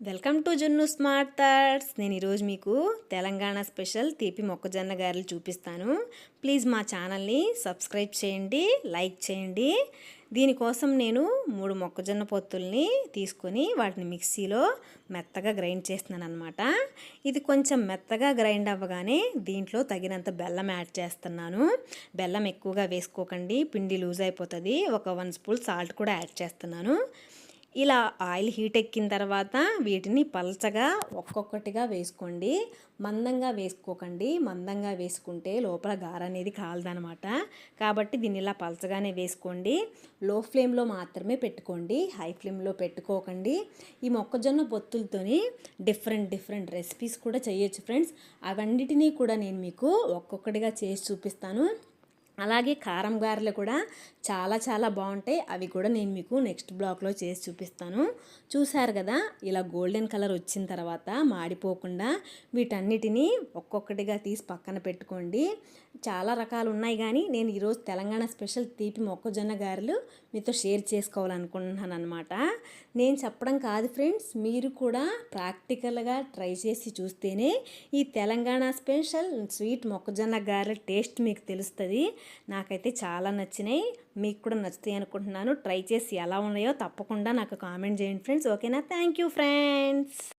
Welcome to Junnu smart thoughts. నేను ఈరోజు మీకు తెలంగాణ స్పెషల్ తీపి మొక్కజొన్న గారెలు చూపిస్తాను. ప్లీజ్ మా ఛానల్ని సబ్స్క్రైబ్ చేయండి లైక్ చేయండి. దీనికోసం నేను మూడు మొక్కజొన్న పొత్తుల్ని తీసుకొని వాటిని మిక్సీలో మెత్తగా గ్రైండ్ చేస్తున్నాను అనమాట ఇది కొంచెం మెత్తగా గ్రైండ్ అవ్వగానే దీంట్లో తగినంత బెల్లం యాడ్ చేస్తున్నాను. బెల్లం ఎక్కువగా వేసుకోకండి పిండి లూజ్ అయిపోతుంది. ఒక వన్ స్పూన్ సాల్ట్ కూడా యాడ్ చేస్తున్నాను. ఇలా ఆయిల్ హీట్ ఎక్కిన తర్వాత వీటిని పలచగా ఒక్కొక్కటిగా వేసుకోండి. మందంగా వేసుకోకండి. మందంగా వేసుకుంటే లోపల గార అనేది కాలదనమాట కాబట్టి దీన్ని ఇలా పలచగానే వేసుకోండి. లో ఫ్లేమ్లో మాత్రమే పెట్టుకోండి. హై ఫ్లేమ్లో పెట్టుకోకండి. ఈ మొక్కజొన్న పొత్తులతోని డిఫరెంట్ డిఫరెంట్ రెసిపీస్ కూడా చేయొచ్చు ఫ్రెండ్స్. అవన్నిటినీ కూడా నేను మీకు ఒక్కొక్కటిగా చేసి చూపిస్తాను. అలాగే కారం గారెలు కూడా చాలా చాలా బాగుంటాయి. అవి కూడా నేను మీకు నెక్స్ట్ బ్లాక్లో చేసి చూపిస్తాను. చూశారు కదా ఇలా గోల్డెన్ కలర్ వచ్చిన తర్వాత మాడిపోకుండా వీటన్నిటినీ ఒక్కొక్కటిగా తీసి పక్కన పెట్టుకోండి. చాలా రకాలు ఉన్నాయి కానీ నేను ఈరోజు తెలంగాణ స్పెషల్ తీపి మొక్కజొన్న గారెలు మీతో షేర్ చేసుకోవాలనుకుంటున్నాను అనమాట నేను చెప్పడం కాదు ఫ్రెండ్స్ మీరు కూడా ప్రాక్టికల్గా ట్రై చేసి చూస్తేనే ఈ తెలంగాణ స్పెషల్ స్వీట్ మొక్కజొన్న గారెల టేస్ట్ మీకు తెలుస్తుంది. నాకైతే చాలా నచ్చినాయి. మీకు కూడా నచ్చుతాయి అనుకుంటున్నాను. ట్రై చేసి ఎలా ఉన్నాయో తప్పకుండా నాకు కామెంట్ చేయండి ఫ్రెండ్స్. ఓకేనా? Thank you friends.